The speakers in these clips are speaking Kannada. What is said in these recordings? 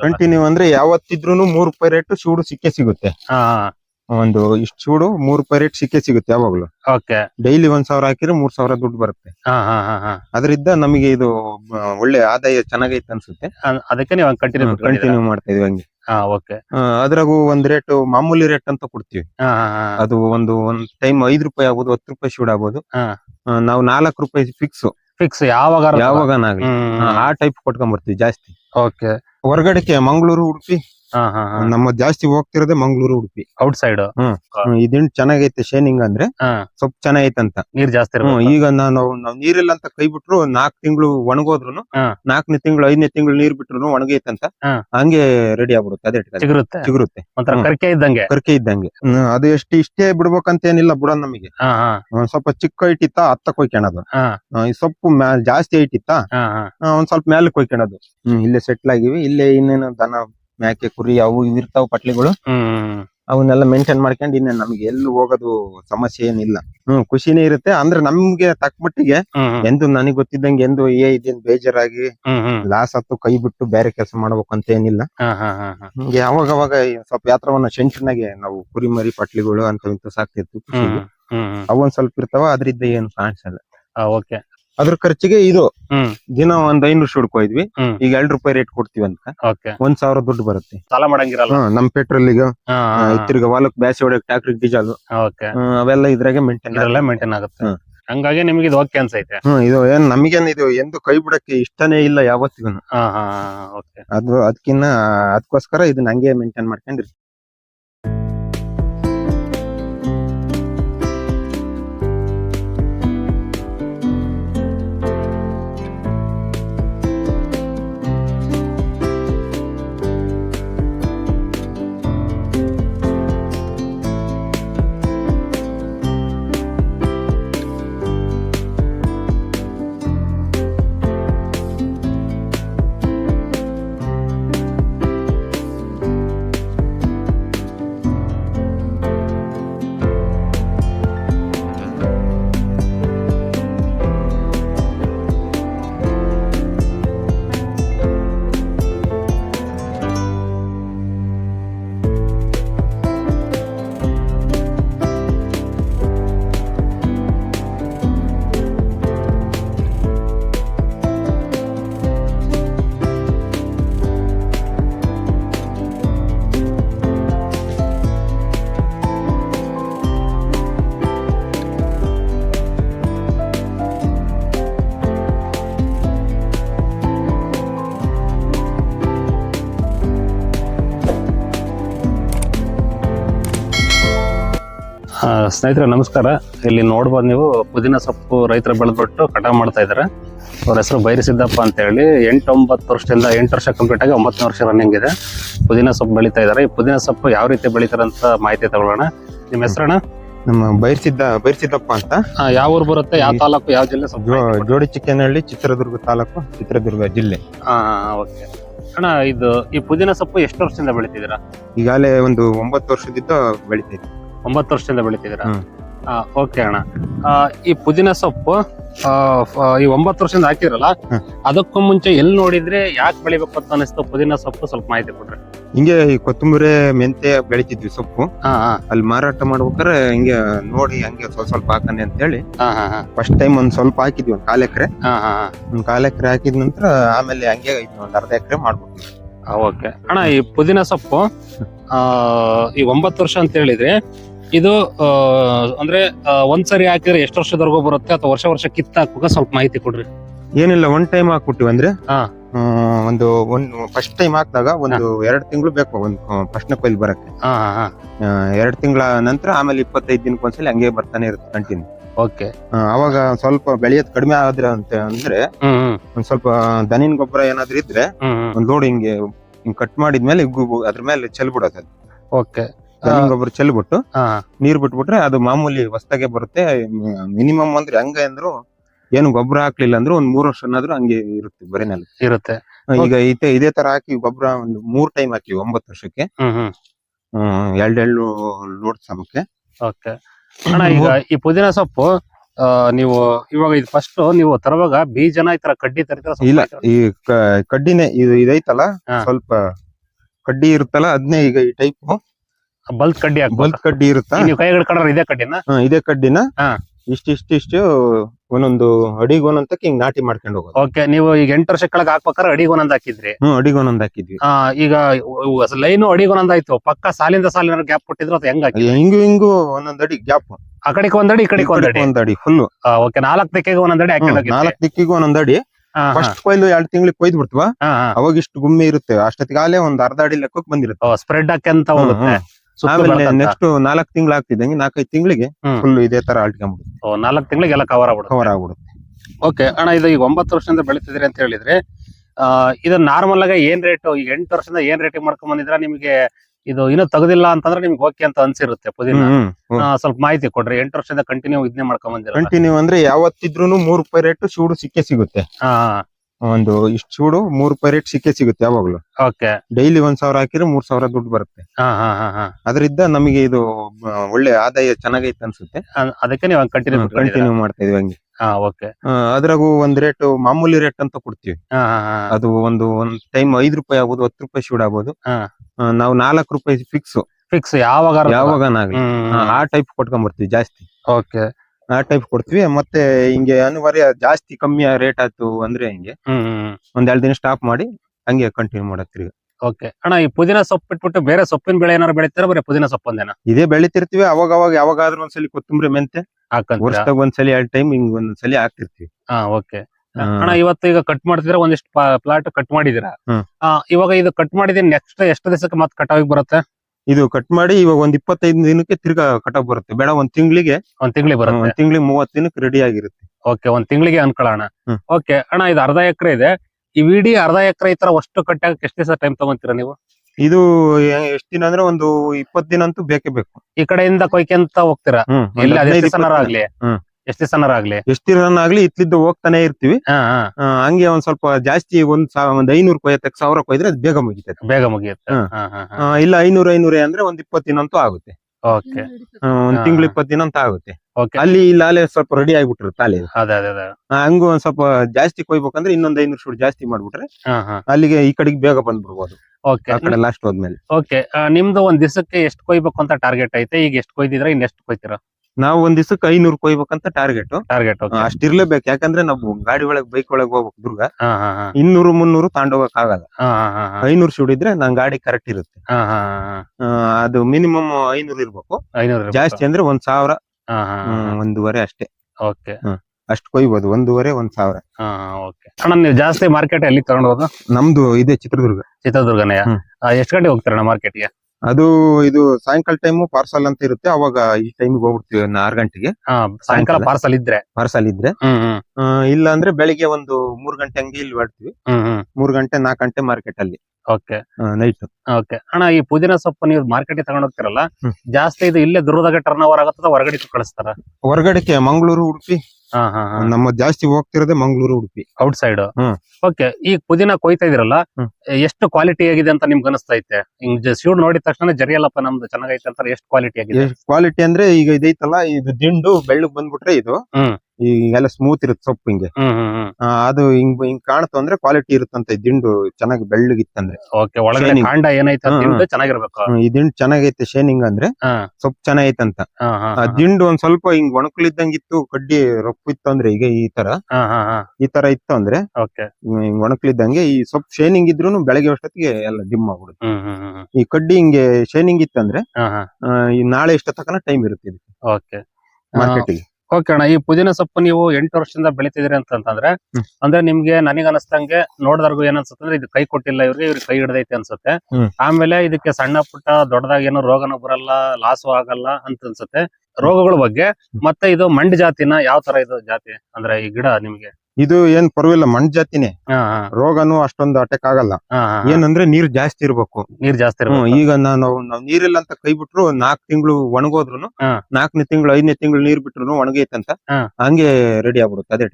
ಕಂಟಿನ್ಯೂ ಅಂದ್ರೆ ಯಾವತ್ತಿದ್ರು ಮೂರ್ ರೂಪಾಯಿ ರೇಟ್ ಶೂಡು ಸಿಕ್ಕೆ ಸಿಗುತ್ತೆ. ಒಂದು ಇಷ್ಟು ಶೂಡು ಮೂರ್ ರೂಪಾಯಿ ರೇಟ್ ಸಿಕ್ಕೆ ಸಿಗುತ್ತೆ ಯಾವಾಗ್ಲೂ. ಓಕೆ. ಡೈಲಿ ಒಂದ್ ಸಾವಿರ ಹಾಕಿದ್ರೆ ಮೂರ್ ಸಾವಿರ ದುಡ್ಡು ಬರುತ್ತೆ. ಹಾ ಹಾ ಹಾ ಹಾ. ಅದರಿಂದ ನಮಗೆ ಇದು ಒಳ್ಳೆ ಆದಾಯ ಚೆನ್ನಾಗೈತೆ ಅನ್ಸುತ್ತೆ. ಅದಕ್ಕೆ ನೀವು ಕಂಟಿನ್ಯೂ ಕಂಟಿನ್ಯೂ ಮಾಡ್ತಾ ಇದೀವಿ ಹಂಗೆ. ಓಕೆ. ಅದ್ರಾಗೂ ಒಂದ್ ರೇಟ್ ಮಾಮೂಲಿ ರೇಟ್ ಅಂತ ಕೊಡ್ತೀವಿ. ಅದು ಒಂದು ಒಂದ್ ಟೈಮ್ ಐದ್ ರೂಪಾಯಿ ಆಗ್ಬೋದು ಹತ್ತು ರೂಪಾಯಿ ಶೂಡ್ ಆಗ್ಬೋದು. ನಾವು ನಾಲ್ಕು ರೂಪಾಯಿ ಫಿಕ್ಸ್ ಫಿಕ್ಸ್ ಯಾವಾಗ ಯಾವಾಗ ಆ ಟೈಪ್ ಕೊಟ್ಕೊಂಡ್ ಬರ್ತೀವಿ ಜಾಸ್ತಿ. ಓಕೆ. ಹೊರಗಡೆಗೆ ಮಂಗಳೂರು ಉಡುಪಿ. ನಮ್ಮ ಜಾಸ್ತಿ ಹೋಗ್ತಿರೋದೇ ಮಂಗಳೂರು ಉಡುಪಿ. ಔಟ್ ಸೈಡ್ ಇದನ್ ಚೆನ್ನಾಗೈತೆ ಶೇನಿಂಗ್ ಅಂದ್ರೆ ಸ್ವಲ್ಪ ಚೆನ್ನಾಗೈತೆ ಅಂತ. ನೀರ್ ಜಾಸ್ತಿ ಈಗ ನಾನು ನಾವ್ ನೀರಿಲ್ಲ ಅಂತ ಕೈ ಬಿಟ್ರು ನಾಕ್ ತಿಂಗಳು ಒಣಗೋದ್ರು. ನಾಲ್ಕನೇ ತಿಂಗಳು ಐದನೇ ತಿಂಗಳು ನೀರ್ ಬಿಟ್ರು ಒಣಗೈತೆ ಅಂತ ಹಂಗೆ ರೆಡಿ ಆಗ್ಬಿಡುತ್ತೆ ಅದೇ ಸಿಗುತ್ತೆ ಸಿಗುತ್ತೆ ಕರ್ಕೆ ಇದ್ದಂಗೆ? ಕರ್ಕೆ ಇದ್ದಂಗೆ. ಹ್ಮ್, ಅದು ಎಷ್ಟು ಇಷ್ಟೇ ಬಿಡ್ಬೇಕಂತ ಏನಿಲ್ಲ ಬಿಡ ನಮಗೆ ಸ್ವಲ್ಪ ಚಿಕ್ಕ ಹೈಟ್ ಇತ್ತ ಹತ್ತ ಕೊಯ್ಕೊಳೋದು ಹಾ. ಈ ಸೊಪ್ಪು ಜಾಸ್ತಿ ಹೈಟ್ ಇತ್ತ ಒಂದ್ ಸ್ವಲ್ಪ ಮೇಲೆ ಕೊಯ್ಕೊಳೋದು ಹ್ಮ್ ಇಲ್ಲೇ ಸೆಟ್ಲ್ ಆಗಿವಿ ಇಲ್ಲೇ ಇನ್ನೇನು ದನ ಮೇಕೆ ಕುರಿ ಅವು ಇವ್ ಇರ್ತಾವ ಪಟ್ಲಿಗಳು. ಹ್ಮ್. ಅವನ್ನೆಲ್ಲ ಮೇಂಟೈನ್ ಮಾಡ್ಕೊಂಡು ಇನ್ನೇನ್ ನಮ್ಗೆ ಎಲ್ಲಿ ಹೋಗೋದು ಸಮಸ್ಯೆ ಏನಿಲ್ಲ. ಹ್ಮ್ ಖುಷಿನೇ ಇರುತ್ತೆ. ಅಂದ್ರೆ ನಮ್ಗೆ ತಕ್ಕ ಮಟ್ಟಿಗೆ ಹ್ಮ್. ಎಂದು ನನಗ್ ಗೊತ್ತಿದ್ದಂಗೆ ಎಂದು ಏ ಇದೇನ್ ಬೇಜಾರಾಗಿ ಹ್ಮ್ ಲಾಸ್ ಹತ್ತು ಕೈ ಬಿಟ್ಟು ಬೇರೆ ಕೆಲಸ ಮಾಡ್ಬೇಕು ಅಂತ ಏನಿಲ್ಲ. ಹಿಂಗೆ ಅವಾಗ ಅವಾಗ ಸ್ವಲ್ಪ ಯಾತ್ರವನ್ನ ಸೆಂಟ್ರಿನಾಗೆ ನಾವು ಕುರಿ ಮರಿ ಪಟ್ಲಿಗಳು ಅಂತ ಇಂತ ಹ್ಮ್ ಅವೊಂದ್ ಸ್ವಲ್ಪ ಇರ್ತಾವ ಅದ್ರಿಂದ ಏನು ಕಾಣಿಸಲ್ಲ. ಓಕೆ. ಅದ್ರ ಖರ್ಚಿಗೆ ಇದು ದಿನ ಒಂದ್ ಐನೂರು ಶುಡ್ಕೊ ಇದ್ವಿ ಈಗ ಎರಡ್ ರೂಪಾಯಿ ರೇಟ್ ಕೊಡ್ತೀವಿ ಅಂತ. ಒಂದ್ ಸಾವಿರ ದುಡ್ಡು ಬರುತ್ತೆ. ಸಾಲ ಮಾಡಂಗಿರಲ್ಲ? ನಮ್ ಪೆಟ್ರೋಲ್ ಈಗ. ತಿರ್ಗ ಹೊಲಕ್ ಬ್ಯಾಸಿ ಹೊಡಕ್ ಟ್ಯಾಕ್ಟ್ರಿ ಡೀಸೆಲ್. ಅವೆಲ್ಲ ಇದ್ರಾಗೆ ಮೇಂಟೈನ್ ಮೇಂಟೈನ್ ಆಗುತ್ತೆ. ಹಂಗಾಗಿ ನಿಮ್ಗೆ ಇದು ಓಕೆ ಅನ್ಸೈತೆ. ಹ್ಮ್ ಇದು ಏನ್ ನಮಗೇನ್ ಇದು ಎಂದು ಕೈ ಬಿಡಕ್ಕೆ ಇಷ್ಟನೇ ಇಲ್ಲ ಯಾವತ್ತಿಗೂ ಅದು ಅದಕ್ಕಿನ್ನ ಅದಕ್ಕೋಸ್ಕರ ಇದನ್ನ ಹಂಗೆ ಮೇಂಟೈನ್ ಮಾಡ್ಕೊಂಡಿರ್ತೀವಿ. ಸ್ನೇಹಿತರೆ ನಮಸ್ಕಾರ. ಇಲ್ಲಿ ನೋಡ್ಬೋದು ನೀವು ಪುದೀನ ಸೊಪ್ಪು ರೈತರು ಬೆಳೆದ್ಬಿಟ್ಟು ಕಟಾವು ಮಾಡ್ತಾ ಇದ್ದಾರೆ. ಅವ್ರ ಹೆಸರು ಬೈರಿ ಸಿದ್ದಪ್ಪ ಅಂತ ಹೇಳಿ. ಎಂಟು ಒಂಬತ್ತು ವರ್ಷದಿಂದ ಎಂಟು ವರ್ಷ ಕಂಪ್ಲೀಟ್ ಆಗಿ ಒಂಬತ್ತನೇ ವರ್ಷ ರನ್ನಿಂಗ್ ಇದೆ. ಪುದೀನ ಸೊಪ್ಪು ಬೆಳೀತಾ ಇದ್ದಾರೆ. ಈ ಪುದೀನ ಸೊಪ್ಪು ಯಾವ ರೀತಿ ಬೆಳೀತಾರೆ ಅಂತ ಮಾಹಿತಿ ತಗೊಳ್ಳೋಣ. ನಿಮ್ಮ ಹೆಸರಣ್ಣ ನಮ್ಮ ಬೈರ್ಸಿದ್ದ ಬೈರ್ಸಿದ್ದಪ್ಪ ಅಂತ. ಯಾವ ಊರು ಬರುತ್ತೆ? ಯಾವ ತಾಲೂಕು ಯಾವ ಜಿಲ್ಲೆ ಸ್ವಲ್ಪ. ಜೋಡಿ ಚಿಕ್ಕನಹಳ್ಳಿ ಚಿತ್ರದುರ್ಗ ತಾಲೂಕು ಚಿತ್ರದುರ್ಗ ಜಿಲ್ಲೆ. ಹಾ ಓಕೆ ಅಣ್ಣ ಇದು ಈ ಪುದೀನ ಸೊಪ್ಪು ಎಷ್ಟು ವರ್ಷದಿಂದ ಬೆಳಿತಿದ್ದೀರಾ? ಈಗಾಗಲೇ ಒಂದು ಒಂಬತ್ತು ವರ್ಷದಿಂದ ಬೆಳಿತೈತಿ ಒಂಬತ್ತು ವರ್ಷದಿಂದ ಬೆಳಿತಿದ್ದೀರಾ? ಹ್ಮ್. ಓಕೆ ಅಣ್ಣ. ಆ, ಈ ಪುದೀನ ಸೊಪ್ಪು ಆ, ಈ ಒಂಬತ್ತು ವರ್ಷದಿಂದ ಹಾಕಿದ್ರಲ್ಲ ಹ್ಮ್. ಅದಕ್ಕೂ ಮುಂಚೆ ಎಲ್ಲಿ ನೋಡಿದ್ರೆ ಯಾಕೆ ಬೆಳಿಬೇಕು ಅಂತ ಅನಿಸ್ತು ಪುದೀನ ಸೊಪ್ಪು ಸ್ವಲ್ಪ ಮಾಹಿತಿ ಕೊಡ್ರಿ ಹಿಂಗೆ ಈ ಕೊತ್ತಂಬರಿ ಮೆಂತೆ ಬೆಳಿತಿದ್ವಿ ಸೊಪ್ಪು. ಹಾ ಹಾ. ಅಲ್ಲಿ ಮಾರಾಟ ಮಾಡ್ಬೇಕಾರೆ ಹಿಂಗೆ ನೋಡಿ ಹಂಗೆ ಸ್ವಲ್ಪ ಸ್ವಲ್ಪ ಹಾಕನೆ ಅಂತ ಹೇಳಿ ಹಾ ಹಾ ಹಾ. ಫಸ್ಟ್ ಟೈಮ್ ಒಂದ್ ಸ್ವಲ್ಪ ಹಾಕಿದ್ವಿ ಒಂದ್ ಕಾಲ್ ಎಕರೆ. ಹಾ ಹಾ ಒಂದ್ ಕಾಲ್ ಎಕರೆ ಹಾಕಿದ ನಂತರ ಆಮೇಲೆ ಹಂಗೆ ಆಯ್ತು ಒಂದ್ ಅರ್ಧ ಎಕರೆ ಮಾಡ್ಬಿಟ್ವಿ. ಓಕೆ ಅಣ್ಣ ಈ ಪುದೀನ ಸೊಪ್ಪು ಆ ಈ ಒಂಬತ್ತು ವರ್ಷ ಅಂತ ಹೇಳಿದ್ರೆ ಇದು ಅಂದ್ರೆ ಒಂದ್ಸರಿ ಹಾಕಿದ್ರೆ ಎಷ್ಟು ವರ್ಷದವರೆಗೂ ಬರುತ್ತೆ ಅಥವಾ ವರ್ಷ ವರ್ಷ ಕಿತ್ತ ಹಾಕುವಾಗ ಸ್ವಲ್ಪ ಮಾಹಿತಿ ಕೊಡ್ರಿ. ಏನಿಲ್ಲ ಒನ್ ಟೈಮ್ ಹಾಕ್ಬಿಟ್ಟಿವಿ ಅಂದ್ರೆ ಹಾ. ಒಂದು ಒಂದ್ ಫಸ್ಟ್ ಟೈಮ್ ಹಾಕಿದಾಗ ಒಂದು ಎರಡು ತಿಂಗಳು ಬೇಕು ಒಂದು ಫಸ್ಟ್ನ ಕೊಯ್ಲು ಬರಕ್ಕೆ. ಹಾ ಹಾ ಎರಡ್ ತಿಂಗಳ ನಂತರ ಆಮೇಲೆ ಇಪ್ಪತ್ತೈದು ದಿನಕ್ಕೊಂದ್ಸಲಿ ಹಂಗೆ ಬರ್ತಾನೆ ಇರುತ್ತೆ ಕಂಟಿನ್ಯೂ ಓಕೆ. ಅವಾಗ ಸ್ವಲ್ಪ ಬೆಳೆಯೋದ್ ಕಡಿಮೆ ಆದ್ರೆ ಅಂತ ಅಂದ್ರೆ ಒಂದ್ ಸ್ವಲ್ಪ ದನಿನ ಗೊಬ್ಬರ ಏನಾದ್ರು ಇದ್ರೆ ಒಂದ್ ಲೋಡ್ ಹಿಂಗೆ ಹಿಂಗ್ ಕಟ್ ಮಾಡಿದ್ಮೇಲೆ ಅದ್ರ ಮೇಲೆ ಚೆಲ್ ಬಿಡೋದು ಓಕೆ. ಗೊಬ್ಬರ ಚೆಲ್ಬಿಟ್ಟು ನೀರ್ ಬಿಟ್ಬಿಟ್ರೆ ಅದು ಮಾಮೂಲಿ ಹೊಸ್ತಾಗೆ ಬರುತ್ತೆ. ಮಿನಿಮಮ್ ಅಂದ್ರೆ ಹಂಗ ಅಂದ್ರು ಏನು ಗೊಬ್ಬರ ಹಾಕ್ಲಿಲ್ಲ ಅಂದ್ರೆ ಒಂದ್ ಮೂರ್ ವರ್ಷನಾದ್ರೂ ಹಂಗೆ ಇರುತ್ತೆ ಬರೀ ನೆಲ ಇರುತ್ತೆ. ಈಗ ಇದೆ ಇದೇ ತರ ಹಾಕಿ ಗೊಬ್ಬರ ಒಂದು ಮೂರ್ ಟೈಮ್ ಹಾಕಿ ಒಂಬತ್ತು ವರ್ಷಕ್ಕೆ. ಎರಡ್ ಎರಡು ಲೋಡ್ ಸಮಕ್ಕೆ ಓಕೆ. ಅಣ್ಣ ಈಗ ಈ ಪುದೀನ ಸೊಪ್ಪು ನೀವು ಇವಾಗ ಇದು ಫಸ್ಟ್ ನೀವು ತರುವಾಗ ಬೀಜನ ಈ ತರ ಕಡ್ಡಿ ತರಿತರ ಇಲ್ಲ ಈ ಕಡ್ಡಿನೇ ಇದು ಇದೈತಲ್ಲ ಸ್ವಲ್ಪ ಕಡ್ಡಿ ಇರುತ್ತಲ್ಲ ಅದನ್ನೇ ಈಗ ಈ ಟೈಪ್ ಬಲ್ತ್ ಕಡ್ಡಿ ಬಲ್ತ್ ಕಡ್ಡಿ ಇರುತ್ತಾ? ನೀವು ಕೈ ಹಿಡ್ಕೊಂಡ್ರೆ ಇದೇ ಕಡ್ಡಿನ? ಹಾ, ಇದೇ ಕಡ್ಡಿನ? ಹಾ. ಇಷ್ಟ ಇಷ್ಟ ಇಷ್ಟು ಒಂದೊಂದು ಅಡಿಗೆ ಒಂದೊಂದಕ್ಕೆ ಹಿಂಗ್ ನಾಟಿ ಮಾಡ್ಕೊಂಡು ಹೋಗೋದು. ಓಕೆ ನೀವು ಈಗ ಎಂಟು ವರ್ಷ ಕೆಳಗೆ ಹಾಕ್ಬೇಕಾದ್ರೆ ಅಡಿಗೆ ಒಂದ್ ಹಾಕಿದ್ರಿ. ಹ್ಮ್ ಅಡಿಗೆ ಒಂದೊಂದ್ ಹಾಕಿದ್ವಿ. ಆ, ಈಗ ಲೈನು ಅಡಿಗೆ ಒಂದ್ ಆಯ್ತು. ಪಕ್ಕ ಸಾಲಿಂದ ಸಾಲಿನ ಗ್ಯಾಪ್ ಕೊಟ್ಟಿದ್ರು ಅದು ಹೆಂಗ್ ಹಾಕಿ ಹಿಂಗು ಹಿಂಗು ಒಂದೊಂದ್ ಅಡಿ ಗ್ಯಾಪ್. ಆ ಕಡೆಗೆ ಒಂದಡಿ ಈ ಕಡೆಗೆ ಒಂದಡಿ ಒಂದ್ ಅಡಿ. ಫುಲ್ ಓಕೆ ನಾಲ್ಕು ದಿಕ್ಕಿಗೆ ಒಂದೊಂದಡಿ ಹೋಗಿದ್ರಿ. ನಾಲ್ಕ್ ದಿಕ್ಕಿಗೂ ಒಂದೊಂದ್ ಅಡಿ. ಫಸ್ಟ್ ಕೊಯ್ಲು ಎರಡ್ ತಿಂಗಳಿಗೆ ಕೊಯ್ದು ಬಿಡ್ತವಾ. ಅವಾಗ ಇಷ್ಟು ಗುಮ್ಮಿ ಇರುತ್ತೆ. ಅಷ್ಟೊತ್ತಿಗಾಲೇ ಒಂದ್ ಅರ್ಧ ಅಡಿ ಲೆಕ್ಕಕ್ಕೆ ಬಂದಿರುತ್ತೆ. ಸ್ಪ್ರೆಡ್ ಹಾಕಿ ಅಂತ ಹೋಗುತ್ತೆ. ಆಮೇಲೆ. ನೆಕ್ಸ್ಟ್ ನಾಲ್ಕ್ ತಿಂಗಳು ಆಗ್ತಿದ್ದಂಗೆ ನಾಲ್ಕೈದು ತಿಂಗಳಿಗೆ ಹ್ಮ್. ಫುಲ್ ಇದೇ ತರ ಅಳ್ಕೊಂಡ್ಬಿಡುತ್ತೆ ಓ, ತಿಂಗಳಿಗೆ ಎಲ್ಲ ಕವರ್ ಆಗ್ಬಿಡುತ್ತೆ. ಕವರ್ ಆಗ್ಬಿಡುತ್ತೆ. ಓಕೆ ಅಣ್ಣ ಇದು ಈಗ ಒಂಬತ್ತು ವರ್ಷದಿಂದ ಬೆಳಿತಿದ್ರಿ ಅಂತ ಹೇಳಿದ್ರೆ ಆ ಇದು ನಾರ್ಮಲ್ ಆಗಿ ಏನ್ ರೇಟ್ ಈಗ ಎಂಟು ವರ್ಷದಿಂದ ಏನ್ ರೇಟಿಂಗ್ ಮಾಡ್ಕೊಂಡ್ ಬಂದಿದ್ರ ನಿಮಗೆ ಇದು ಇನ್ನೂ ತೆಗೆದಿಲ್ಲ ಅಂತಂದ್ರೆ ನಿಮ್ಗೆ ಓಕೆ ಅಂತ ಅನ್ಸಿರುತ್ತೆ ಪುದೀನ. ಆ, ಸ್ವಲ್ಪ ಮಾಹಿತಿ ಕೊಡ್ರಿ ಎಂಟು ವರ್ಷದಿಂದ ಕಂಟಿನ್ಯೂ ಇದನ್ನೇ ಮಾಡ್ಕೊಂಡ್ ಬಂದಿರ ಕಂಟಿನ್ಯೂ ಅಂದ್ರೆ ಯಾವತ್ತಿದ್ರು ಮೂರ್ ರೂಪಾಯಿ ರೇಟ್ ಶೂಡು ಸಿಕ್ಕೇ ಸಿಗುತ್ತೆ. ಒಂದು ಇಷ್ಟು ಚೂಡು ಮೂರ್ ರೂಪಾಯಿ ರೇಟ್ ಸಿಕ್ಕೇ ಸಿಗುತ್ತೆ ಯಾವಾಗ್ಲೂ. ಓಕೆ ಡೈಲಿ ಒಂದ್ ಸಾವಿರ ಹಾಕಿದ್ರೆ ಮೂರ್ ಸಾವಿರ ದುಡ್ಡು ಬರುತ್ತೆ. ಹಾ ಹಾ ಹಾ ಹಾ. ಅದರಿಂದ ನಮಗೆ ಇದು ಆ, ಒಳ್ಳೆ ಆದಾಯ ಚೆನ್ನಾಗೈತೆ ಅನ್ಸುತ್ತೆ. ಅ- ಅದಕ್ಕೆ ನೀವು ಕಂಟಿನ್ಯೂ ಕಂಟಿನ್ಯೂ ಮಾಡ್ತಾ ಇದೀವಿ ಹಂಗೆ. ಹಾ ಓಕೆ ಆ, ಅದ್ರಾಗೂ ಒಂದ್ ರೇಟ್ ಮಾಮೂಲಿ ರೇಟ್ ಅಂತ ಕೊಡ್ತೀವಿ. ಹಾ ಹಾ ಹಾ. ಅದು ಒಂದು ಒಂದ್ ಟೈಮ್ ಐದ್ ರೂಪಾಯಿ ಆಗ್ಬೋದು ಹತ್ತು ರೂಪಾಯಿ ಶೂಡ್ ಆಗ್ಬೋದು. ಹಾ. ಆ, ನಾವು ನಾಲ್ಕು ರೂಪಾಯಿ ಫಿಕ್ಸ್ ಫಿಕ್ಸ್ ಯಾವಾಗ ಯಾವಾಗ ಆ ಟೈಪ್ ಕೊಟ್ಕೊಂಡ್ ಬರ್ತೀವಿ ಜಾಸ್ತಿ. ಓಕೆ ಆ ಟೈಪ್ ಕೊಡ್ತೀವಿ. ಮತ್ತೆ ಹಿಂಗೆ ಅನಿವಾರ್ಯ ಜಾಸ್ತಿ ಕಮ್ಮಿ ರೇಟ್ ಆಯ್ತು ಅಂದ್ರೆ ಹಿಂಗೆ ಹ್ಮ್ ಒಂದ್ ಎರಡ್ ದಿನ ಸ್ಟಾಪ್ ಮಾಡಿ ಹಂಗೆ ಕಂಟಿನ್ಯೂ ಮಾಡತ್ತೀವಿ ಓಕೆ ಅಣ್ಣ ಈ ಪುದೀನ ಸೊಪ್ಪು ಇಟ್ಬಿಟ್ಟು ಬೇರೆ ಸೊಪ್ಪಿನ ಬೆಳೆ ಏನಾರು ಬೆಳಿತಾರ ಬರೀ ಪುದೀನ ಸೊಪ್ಪು ಒಂದೇನ? ಇದೇ ಬೆಳಿತಿರ್ತೀವಿ. ಅವಾಗ ಅವಾಗ ಯಾವಾಗಾದ್ರೂ ಒಂದ್ಸಲಿ ಕೊತ್ತಂಬರಿ ಮೆಂತೆ ಹಾಕಂತ ವರ್ಷದಾಗ ಒಂದ್ಸಲಿ ಎರಡ್ ಟೈಮ್ ಹಿಂಗ್ ಒಂದ್ಸಲಿ ಹಾಕ್ತಿರ್ತೀವಿ. ಹಾ ಓಕೆ ಅಣ್ಣ ಇವತ್ತು ಈಗ ಕಟ್ ಮಾಡ್ತಿದ್ರೆ ಒಂದಿಷ್ಟು ಪ್ಲಾಟ್ ಕಟ್ ಮಾಡಿದಿರಾ ಹ್ಮ್. ಆ, ಇವಾಗ ಇದು ಕಟ್ ಮಾಡಿದ್ರೆ ನೆಕ್ಸ್ಟ್ ಎಷ್ಟು ದಿವಸಕ್ಕೆ ಮತ್ತೆ ಕಟಾವಿಗೆ ಬರುತ್ತೆ? ಇದು ಕಟ್ ಮಾಡಿ ಇವಾಗ ಒಂದ್ ಇಪ್ಪತ್ತೈದು ದಿನಕ್ಕೆ ತಿರ್ಗಾ ಕಟಾವ್ ಬರುತ್ತೆ. ಬೇಡ ಒಂದ್ ತಿಂಗಳಿಗೆ ಒಂದ್ ತಿಂಗಳಿಗೆ ಬರುತ್ತೆ. ಒಂದ್ ತಿಂಗಳಿಗೆ ಮೂವತ್ ದಿನಕ್ಕೆ ರೆಡಿ ಆಗಿರುತ್ತೆ. ಓಕೆ ಒಂದ್ ತಿಂಗಳಿಗೆ ಅನ್ಕೊಳ್ಳೋಣ ಹ್ಮ್. ಓಕೆ ಅಣ್ಣ ಇದು ಅರ್ಧ ಎಕರೆ ಇದೆ. ಈ ವಿಡಿ ಅರ್ಧ ಎಕರೆ ಈ ತರ ಅಷ್ಟು ಕಟ್ಟಾಗ ಎಷ್ಟು ದಿವಸ ಟೈಮ್ ತಗೊಂತೀರಾ ನೀವು? ಇದು ಎ- ಎಷ್ಟ್ ದಿನ ಅಂದ್ರೆ ಒಂದು ಇಪ್ಪತ್ ದಿನ ಅಂತೂ ಬೇಕೇ ಬೇಕು. ಈ ಕಡೆಯಿಂದ ಕೊಯ್ಕೊಂತ ಹೋಗ್ತೀರಾ? ಹ್ಮ್ ಒಂದ್ ಎಲ್ಲಿ ಹದಿನೈದು ಎಷ್ಟು ಸನರ ಇಪ್ಪತ್ತು ಆಗ್ಲಿ. ಹ್ಮ್. ಎಷ್ಟು ಸಣ್ಣ ಆಗ್ಲಿ ಎಷ್ಟ್ ರನ್ ಆಗ್ಲಿ ಇತ್ಲಿದ್ದು ಹೋಗ್ತಾನೆ ಇರ್ತೀವಿ. ಹಾ ಹಾ. ಆ, ಹಂಗೆ ಒಂದ್ ಸ್ವಲ್ಪ ಜಾಸ್ತಿ ಒಂದ್ ಸಾ- ಒಂದ್ ಐನೂರು ಕೊಯ್ಯತ್ತಕ್ಕೆ ಸಾವಿರ ಕೊಯ್ದ್ರೆ ಅದು ಬೇಗ ಮುಗಿತೈತೆ. ಬೇಗ ಮುಗಿಯುತ್ತೆ. ಹಾ. ಹಾ ಆ, ಇಲ್ಲ ಐನೂರು ಐನೂರ ಅಂದ್ರೆ ಒಂದ್ ಇಪ್ಪತ್ತು ದಿನ ಅಂತೂ ಆಗುತ್ತೆ ಓಕೆ ಆ, ಒಂದ್ ಹಾ. ತಿಂಗಳು ಇಪ್ಪತ್ತಿನಂತ ದಿನ ಅಂತ ಆಗುತ್ತೆ. ಓಕೆ. ಅಲ್ಲಿ ಇಲ್ಲ ಅಲ್ಲೇ ಸ್ವಲ್ಪ ರೆಡಿ ಆಗ್ಬಿಟ್ಟಿರುತ್ತೆ ತಾಲಿ. ಅದೇ ಅದೇ ಅದೇ. ಆ, ಹಂಗೂ ಒಂದ್ ಸ್ವಲ್ಪ ಜಾಸ್ತಿ ಕೊಯ್ಬೇಕಂದ್ರೆ ಇನ್ನೊಂದ್ ಐನೂರು ಶೂಟ್ ಜಾಸ್ತಿ ಮಾಡ್ಬಿಟ್ರೆ ಹಾ ಹಾ. ಅಲ್ಲಿಗೆ ಈ ಕಡೆಗೆ ಬೇಗ ಬಂದ್ಬಿಡ್ಬೋದು. ಓಕೆ. ಆ ಕಡೆ ಲಾಸ್ಟ್ ಹೋದ್ಮೇಲೆ. ಓಕೆ. ನಿಮ್ದು ಒಂದ್ ದಿವಸಕ್ಕೆ ಎಷ್ಟು ಕೊಯ್ಬೇಕು ಅಂತ ಟಾರ್ಗೆಟ್ ಐತೆ? ಈಗ ಎಷ್ಟು ಕೊಯ್ದಿದ್ರೆ ಇನ್ ಎಷ್ಟು ಕೊಯ್ತೀರಾ? ನಾವು ಒಂದ್ ದಿವಸಕ್ಕೆ ಐನೂರು ಕೊಯ್ಬೇಕಂತ ಟಾರ್ಗೆಟ್ ಟಾರ್ಗೆಟ್ ಅಷ್ಟಿರ್ಲೇಬೇಕು ಯಾಕಂದ್ರೆ ನಾವು ಗಾಡಿ ಒಳಗ್ ಬೈಕ್ ಒಳಗ್ ಹೋಗ್ಬೇಕು ದುರ್ಗ. ಹಾ ಹಾ ಹಾ. ಇನ್ನೂರು ಮುನ್ನೂರು ತಾಂಡೋಗಕ್ ಆಗಲ್ಲ. ಐನೂರು ಶೂಟ್ ಇದ್ರೆ ನನ್ ಗಾಡಿ ಕರೆಕ್ಟ್ ಇರುತ್ತೆ. ಅದು ಮಿನಿಮಮ್ ಐನೂರು ಇರ್ಬೇಕು. ಐನೂರು ಜಾಸ್ತಿ ಅಂದ್ರೆ ಒಂದ್ ಸಾವಿರ. ಹಾ ಹಾ ಹ್ಮ್, ಒಂದೂವರೆ ಅಷ್ಟೇ. ಓಕೆ ಅಷ್ಟು ಕೊಯ್ಬೋದು. ಒಂದೂವರೆ ಒಂದ್ ಸಾವಿರ. ಅಣ್ಣ ನೀವು ಜಾಸ್ತಿ ಮಾರ್ಕೆಟ್ ಎಲ್ಲಿ ತಗೊಂಡೋದು ನಮ್ದು ಇದೆ ಚಿತ್ರದುರ್ಗ. ಚಿತ್ರದುರ್ಗನೇ. ಎಷ್ಟು ಗಂಟೆ ಹೋಗ್ತಾರಣ್ಣ ಮಾರ್ಕೆಟ್ಗೆ ಅದು ಇದು ಸಾಯಂಕಾಲ ಟೈಮ್ ಪಾರ್ಸಲ್ ಅಂತ ಇರುತ್ತೆ. ಅವಾಗ ಈ ಟೈಮಿಗೆ ಹೋಗ್ಬಿಡ್ತೀವಿ ಒಂದು ಆರು ಗಂಟೆಗೆ. ಸಾಯಂಕಾಲ. ಪಾರ್ಸಲ್ ಇದ್ರೆ. ಪಾರ್ಸಲ್ ಇದ್ರೆ. ಇಲ್ಲ ಅಂದ್ರೆ ಬೆಳಿಗ್ಗೆ ಒಂದು ಮೂರ್ ಗಂಟೆ ಹಂಗೆ ಇಲ್ಲಿ ಹ್ಮ್ ಮೂರ್ ಗಂಟೆ ನಾಲ್ಕು ಗಂಟೆ ಮಾರ್ಕೆಟ್ ಅಲ್ಲಿ. ಓಕೆ ನೈಟ್ ಓಕೆ ಅಣ್ಣ ಈ ಪುದೀನ ಸೊಪ್ಪು ನೀವು ಮಾರ್ಕೆಟ್ ತಗೊಂಡ್ ಹೋಗ್ತಿರಲ್ಲ. ಜಾಸ್ತಿ ಇದು ಇಲ್ಲೇ ದುರ್ಗದಾಗ ಟರ್ನ್ ಓವರ್ ಆಗತ್ತದ ಹೊರಗಡೆ ಕಳಿಸ್ತಾರ? ಹೊರಗಡೆಗೆ ಮಂಗಳೂರು ಉಡುಪಿ. ನಮ್ಮ ಜಾಸ್ತಿ ಹೋಗ್ತಿರೋದೇ ಮಂಗಳೂರು ಉಡುಪಿ ಔಟ್ ಸೈಡ್ ಹ್ಮ್. ಓಕೆ ಈಗ ಪುದೀನ ಕೊಯ್ತಾ ಇದ್ರಲ್ಲ ಹ್ಮ್. ಎಷ್ಟು ಕ್ವಾಲಿಟಿ ಆಗಿದೆ ಅಂತ ನಿಮ್ಗೆ ಅನಿಸ್ತೈತೆ ಹಿಂಗ್ ಸೀಡ್ ನೋಡಿದ ತಕ್ಷಣ ಜರಿಯಲ್ಲಪ್ಪ ನಮ್ದು ಚೆನ್ನಾಗೈತೆ ಅಂತ ಎಷ್ಟು ಕ್ವಾಲಿಟಿ ಆಗಿದೆ ಕ್ವಾಲಿಟಿ ಅಂದ್ರೆ ಈಗ ಇದೈತಲ್ಲ ಇದು ದಿಂಡು ಬೆಳ್ಳಗ್ ಬಂದ್ಬಿಟ್ರೆ ಇದು ಹ್ಮ್. ಈಗೆಲ್ಲ ಸ್ಮೂತ್ ಇರುತ್ತೆ ಸೊಪ್ಪು ಹಿಂಗೆ. ಹ್ಮ್ ಹ್ಮ್ ಹ್ಮ್. ಆ, ಅದು ಹಿಂಗ್ ಹಿಂಗ್ ಕಾಣ್ತು ಅಂದ್ರೆ ಕ್ವಾಲಿಟಿ ಇರುತ್ತಂತ ದಿಂಡು ಚೆನ್ನಾಗಿ ಬೆಳ್ಳಗಿತ್ತಂದ್ರೆ. ಓಕೆ ಒಳಗಡೆ Shining. ಕಾಂಡ ಏನೈತೆ ಹ್ಮ್, ತಿಂದು ಚೆನ್ನಾಗಿರ್ಬೇಕು. ಹ್ಮ್, ಈ ದಿಂಡು ಚೆನ್ನಾಗೈತೆ ಶೇನಿಂಗ್ ಅಂದ್ರೆ ಹಾ. ಸೊಪ್ಪು ಚೆನ್ನಾಗೈತಂತ ಹಾ ಹಾ ಆ ದಿಂಡು ಒಂದ್ ಸ್ವಲ್ಪ ಹಿಂಗ್ ಒಣಕಲಿದ್ದಂಗಿತ್ತು ಕಡ್ಡಿ ರೊಪ್ಪು ಇತ್ತು ಅಂದ್ರೆ ಈಗ ಈ ತರ. ಹಾ ಹಾ ಹಾ. ಈ ತರ ಇತ್ತು ಅಂದ್ರೆ ಓಕೆ ಹಿಂಗ್ ಒಣಕಲಿದ್ದಂಗೆ ಈ ಸೊಪ್ಪು ಶೇನಿಂಗ್ ಇದ್ರೂನು ಬೆಳಗ್ಗೆ ಅಷ್ಟೊತ್ತಿಗೆ ಎಲ್ಲ ಡಿಮ್ ಆಗ್ಬಿಡುತ್ತೆ. ಹ್ಮ್ ಹ್ಮ್ ಹ್ಮ್ ಈ ಕಡ್ಡಿ ಹಿಂಗೆ ಶೇನಿಂಗ್ ಇತ್ತಂದ್ರೆ ಹಾ ಹಾ. ಆ, ಈ ನಾಳೆ ಇಷ್ಟ ತಕನ ಟೈಮ್ ಇರುತ್ತೆ ಇದಕ್ಕೆ. ಓಕೆ ಮಾರ್ಕೆಟಿಗೆ ಓಕೆ ಅಣ್ಣ ಈ ಪುದೀನ ಸೊಪ್ಪು ನೀವು ಎಂಟು ವರ್ಷದಿಂದ ಬೆಳಿತಿದ್ರಿ ಅಂತಂದ್ರೆ ಅಂದ್ರೆ ನಿಮ್ಗೆ ನನಗೆ ಅನಸ್ತಂಗೆ ನೋಡಿದವ್ರಿಗೂ ಏನ್ ಅನ್ಸುತ್ತೆ ಅಂದ್ರೆ ಇದು ಕೈ ಕೊಟ್ಟಿಲ್ಲ ಇವ್ರಿಗೆ ಇವ್ರಿಗೆ ಕೈ ಹಿಡ್ದೈತೆ ಅನ್ಸುತ್ತೆ. ಆಮೇಲೆ ಇದಕ್ಕೆ ಸಣ್ಣ ಪುಟ್ಟ ದೊಡ್ಡದಾಗ ಏನೋ ರೋಗನೂ ಬರಲ್ಲ ಲಾಸು ಆಗಲ್ಲ ಅಂತ ಅನ್ಸುತ್ತೆ. ರೋಗಗಳ ಬಗ್ಗೆ ಮತ್ತೆ ಇದು ಮಂಡ್ ಜಾತಿನ ಯಾವ ತರ ಇದು ಜಾತಿ? ಅಂದ್ರೆ ಈ ಗಿಡ ನಿಮ್ಗೆ? ಇದು ಏನ್ ಪರವಿಲ್ಲ ಮಣ್ ಜಾತಿನೇ. ರೋಗನು ಅಷ್ಟೊಂದು ಅಟ್ಯಾಕ್ ಆಗಲ್ಲ. ಏನಂದ್ರೆ ನೀರ್ ಜಾಸ್ತಿ ಇರ್ಬೇಕು. ನೀರ್ ಜಾಸ್ತಿ ಈಗ ನಾವು ನಾವ್ ನೀರಿಲ್ಲ ಅಂತ ಕೈ ಬಿಟ್ರು ನಾಕ್ ತಿಂಗಳು ಒಣಗೋದ್ರು. ನಾಲ್ಕನೇ ತಿಂಗಳು ಐದನೇ ತಿಂಗಳು ನೀರ್ ಬಿಟ್ರು ಒಣಗೈತಂತ ಅಂತ ಹಂಗೆ ರೆಡಿ ಆಗ್ಬಿಡುತ್ತೆ ಅದೇ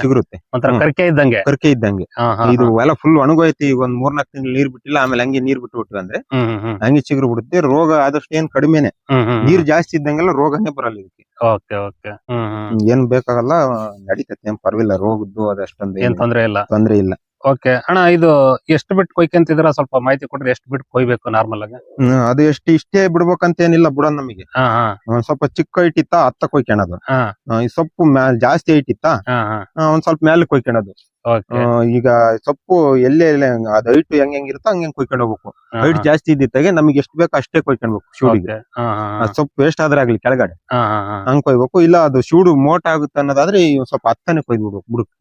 ಸಿಗುತ್ತೆ ಒಂಥರ ಕರ್ಕೆ ಇದ್ದಂಗೆ. ಕರ್ಕೆ ಇದ್ದಂಗೆ. ಇದು ಎಲ್ಲ ಫುಲ್ ಒಣಗೋಯ್ತಿ ಈಗ ಒಂದ್ ಮೂರ್ನಾಕ್ ತಿಂಗಳು ನೀರ್ ಬಿಟ್ಟಿಲ್ಲ ಆಮೇಲೆ ಹಂಗೆ ನೀರ್ ಬಿಟ್ಟು ಅಂದ್ರೆ ಹ್ಮ್ ಹ್ಮ್ ಹಂಗೆ ಚಿಗುರು ಬಿಡುತ್ತೆ. ರೋಗ ಆದಷ್ಟು ಏನ್ ಕಡಿಮೆನೆ. ನೀರ್ ಜಾಸ್ತಿ ಇದ್ದಂಗೆಲ್ಲ ರೋಗನೇ ಬರಲ್ಲ ಇದಕ್ಕೆ. Okay okay. ಹ್ಮ್ ಹ್ಮ್. ಏನ್ ಬೇಕಾಗಲ್ಲ ನಡೀತೈತಿ ಏನ್ ಪರವಾಗಿಲ್ಲ ರೋಗದ್ದು ಅದಷ್ಟೊಂದು ಏನ್ ತೊಂದ್ರೆ ಇಲ್ಲ. ತೊಂದ್ರೆ ಇಲ್ಲ. ಓಕೆ. ಅಣ್ಣ ಇದು ಎಷ್ಟು ಬಿಟ್ಟು ಕೊಯ್ಕೊಂತಿದ್ರ ಸ್ವಲ್ಪ ಮಾಹಿತಿ ಕೊಟ್ರೆ ಎಷ್ಟು ಬಿಟ್ಟು ಕೊಯ್ಬೇಕು ನಾರ್ಮಲ್ ಆಗಿ? ಹ್ಮ್, ಅದು ಎಷ್ಟು ಇಷ್ಟೇ ಬಿಡ್ಬೇಕಂತ ಏನಿಲ್ಲ ಬಿಡ ನಮಗೆ. ಹಾ ಹಾ. ಒಂದ್ ಸ್ವಲ್ಪ ಚಿಕ್ಕ ಹೈಟ್ ಇತ್ತ ಅತ್ತ ಕೊಯ್ಕೊಳದು ಹಾ. ಈ ಸೊಪ್ಪು ಮ್ಯಾಲ್ ಜಾಸ್ತಿ ಹೈಟ್ ಇತ್ತ ಹಾ ಹಾ. ಆ, ಒಂದ್ ಸ್ವಲ್ಪ ಮೇಲೆ ಕೊಯ್ಕೊಳೋದು ಓಕೆ. ಈಗ ಸೊಪ್ಪು ಎಲ್ಲೇ ಎಲ್ಲೇ ಅದ್ ಹೈಟ್ ಹೆಂಗ್ ಹೆಂಗಿರುತ್ತೋ ಹಂಗೆ ಕೊಯ್ಕೊಂಡ್ ಹೋಗ್ಬೇಕು. ಹೈಟ್ ಜಾಸ್ತಿ ಇದ್ದಿತ್ತಾಗೆ ನಮಗೆ ಎಷ್ಟು ಬೇಕು ಅಷ್ಟೇ ಕೊಯ್ಕೊಳ್ಬೇಕು ಶೂಡಿಗೆ. ಹಾ ಸೊಪ್ಪು ವೇಸ್ಟ್ ಆದ್ರೆ ಆಗ್ಲಿ ಕೆಳಗಡೆ. ಹಾ ಹಂಗ್ ಕೊಯ್ಬೇಕು. ಇಲ್ಲ ಅದು ಶೂಡು ಮೋಟ ಆಗುತ್ತೆ ಅನ್ನೋದಾದ್ರೆ ಈ ಒಂದ್ ಸ್ವಲ್ಪ ಹತ್ತನೇ ಕೊಯ್ದು ಬಿಡ್ಬೇಕು ಬುಡಕ್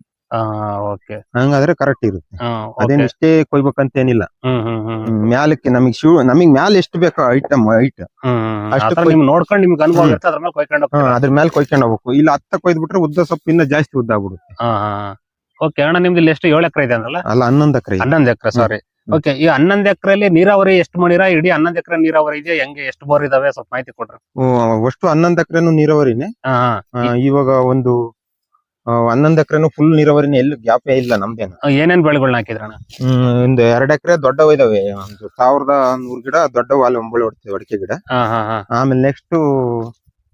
ಓಕೆ ಹಂಗಾದ್ರೆ ಕರೆಕ್ಟ್ ಇರುತ್ತೆ. ಅದೇನು ಇಷ್ಟೇ ಕೊಯ್ಬೇಕಂತ ಏನಿಲ್ಲ ಮ್ಯಾಲಕ್ಕೆ ನಮಗ್ ಶೂ ನಮಗ್ ಮ್ಯಾಲ ಎಷ್ಟು ಬೇಕೋ ಐಟಮ್ ಐಟ್ ಅಷ್ಟು ನಿಮ್ ನೋಡ್ಕೊಂಡು ನಿಮ್ಗೆ ಅನುಭವ. ಇರುತ್ತೆ ಅದ್ರ ಮೇಲೆ ಕೊಯ್ಕೊಂಡು ಅದ್ರ ಮೇಲೆ ಕೊಯ್ಕೊಂಡು ಹೋಗ್ಬೇಕು. ಇಲ್ಲ ಹತ್ತ ಕೊಯ್ದು ಬಿಟ್ರೆ ಉದ್ದ ಸೊಪ್ಪು ಇನ್ನ ಜಾಸ್ತಿ ಉದ್ದ ಆಗ್ಬಿಡುತ್ತೆ. ಓಕೆ ಅಣ್ಣ ನಿಮ್ದು ಇಲ್ಲಿ ಎಷ್ಟು ಏಳು ಎಕರೆ ಇದೆ ಅಂದ್ರಲ್ಲ? ಅಲ್ಲ ಹನ್ನೊಂದು ಎಕರೆ ಹನ್ನೊಂದು ಎಕರೆ ಸಾರಿ ಓಕೆ ಈ ಹನ್ನೊಂದು ಎಕರೆಯಲ್ಲಿ ನೀರಾವರಿ ಎಷ್ಟು ಮಾಡಿರ? ಇಡೀ ಹನ್ನೊಂದು ಎಕರೆ ನೀರಾವರಿ ಇದೆ ಹೆಂಗೆ ಎಷ್ಟು ಬೋರ್ ಇದಾವೆ? ಸ್ವಲ್ಪ ಮಾಹಿತಿ ಕೊಡ್ರಿ. ಅಷ್ಟು ಹನ್ನೊಂದು ಎಕರೆನು ನೀರಾವರಿನೇ? ಇವಾಗ ಒಂದು ಹನ್ನೊಂದು ಎಕರೆನು ಫುಲ್ ನೀರಾವರಿನ ಎಲ್ಲಿ ಗ್ಯಾಪೇ ಇಲ್ಲ ನಮ್ದೇನು. ಏನೇನ್ ಬೆಳೆಗಳನ್ನ ಹಾಕಿದ್ರಣ್ಣ? ಹ್ಮ್ ಒಂದು ಎರಡ್ ಎಕರೆ ದೊಡ್ಡವ ಇದಾವೆ. ಒಂದು ಸಾವಿರದ ನೂರ್ ಗಿಡ ದೊಡ್ಡ ವಾಲ್ ಒಂಬಳು ಹೊಡ್ತೀವಿ ಅಡಿಕೆ ಗಿಡ. ಆಮೇಲೆ ನೆಕ್ಸ್ಟ್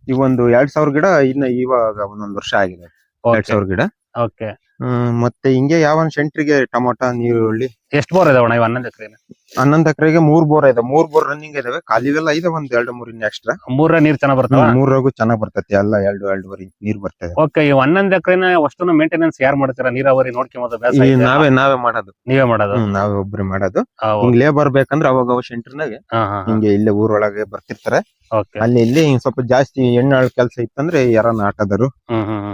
ಈ ಒಂದು ಎರಡ್ ಸಾವಿರ ಗಿಡ ಇನ್ನ ಇವಾಗ ಒಂದೊಂದ್ ವರ್ಷ ಆಗಿದೆ. ಎರಡ್ ಸಾವಿರ ಗಿಡ. ಓಕೆ ಹ್ಮ್ ಮತ್ತೆ ಹಿಂಗೆ ಯಾವ ಸೆಂಟ್ರಿಗೆ ಟೊಮೊಟೊ ನೀರುಳ್ಳಿ ಎಷ್ಟು ಬೋರ್ ಇದಾವಣ ಇವ್ ಹನ್ನೊಂದು ಎಕರೆ ಹನ್ನೊಂದ್ ಎಕರೆಗೆ ಮೂರ್ ಬೋರ್ ಇದೆ. ಮೂರ್ ಬೋರ್ ರನ್ನಿಂಗ್ ಇದಾವೆ. ಖಾಲಿವೆಲ್ಲ ಇದೆ ಒಂದ್ ಎರಡು ಮೂರ್ ಇನ್ ಎಕ್ಸ್ಟ್ರಾ ಮೂರ ನೀರ್ ಚೆನ್ನಾಗ್ ಬರ್ತಾವ? ಮೂರಾಗೂ ಚೆನ್ನಾಗ್ ಬರ್ತೈತಿ. ಎಲ್ಲ ಎರಡು ಎರಡೂವರೆ ಇಂಚ್ ನೀರ್ ಬರ್ತದೆ ಓಕೆ ಈ ಹನ್ನೊಂದು ಎಕರೆನ ಅಷ್ಟನ್ನು ಮೇಂಟೆನೆನ್ಸ್ ಯಾರು ಮಾಡ್ತೀರಾ? ನೀರಾವರಿ ನೋಡ್ಕೊಂಬೋದು? ನಾವೇ ನಾವೇ ಮಾಡೋದು. ನೀವೇ ಮಾಡೋದು? ನಾವೇ ಒಬ್ರು ಮಾಡೋದು. ಹಿಂಗ್ ಲೇಬರ್ ಬೇಕಂದ್ರೆ ಅವಾಗ ಅವ ಸೆಂಟರ್ನಾಗೆ ಹಾ. ಹಿಂಗೆ ಇಲ್ಲೇ ಊರೊಳಗೆ ಬರ್ತಿರ್ತಾರೆ. ಅಲ್ಲಿ ಇಲ್ಲಿ ಸ್ವಲ್ಪ ಜಾಸ್ತಿ ಎಣ್ಣಾಳ್ ಕೆಲಸ ಇತ್ತಂದ್ರೆ ಯಾರನ್ನ ಆಟದರು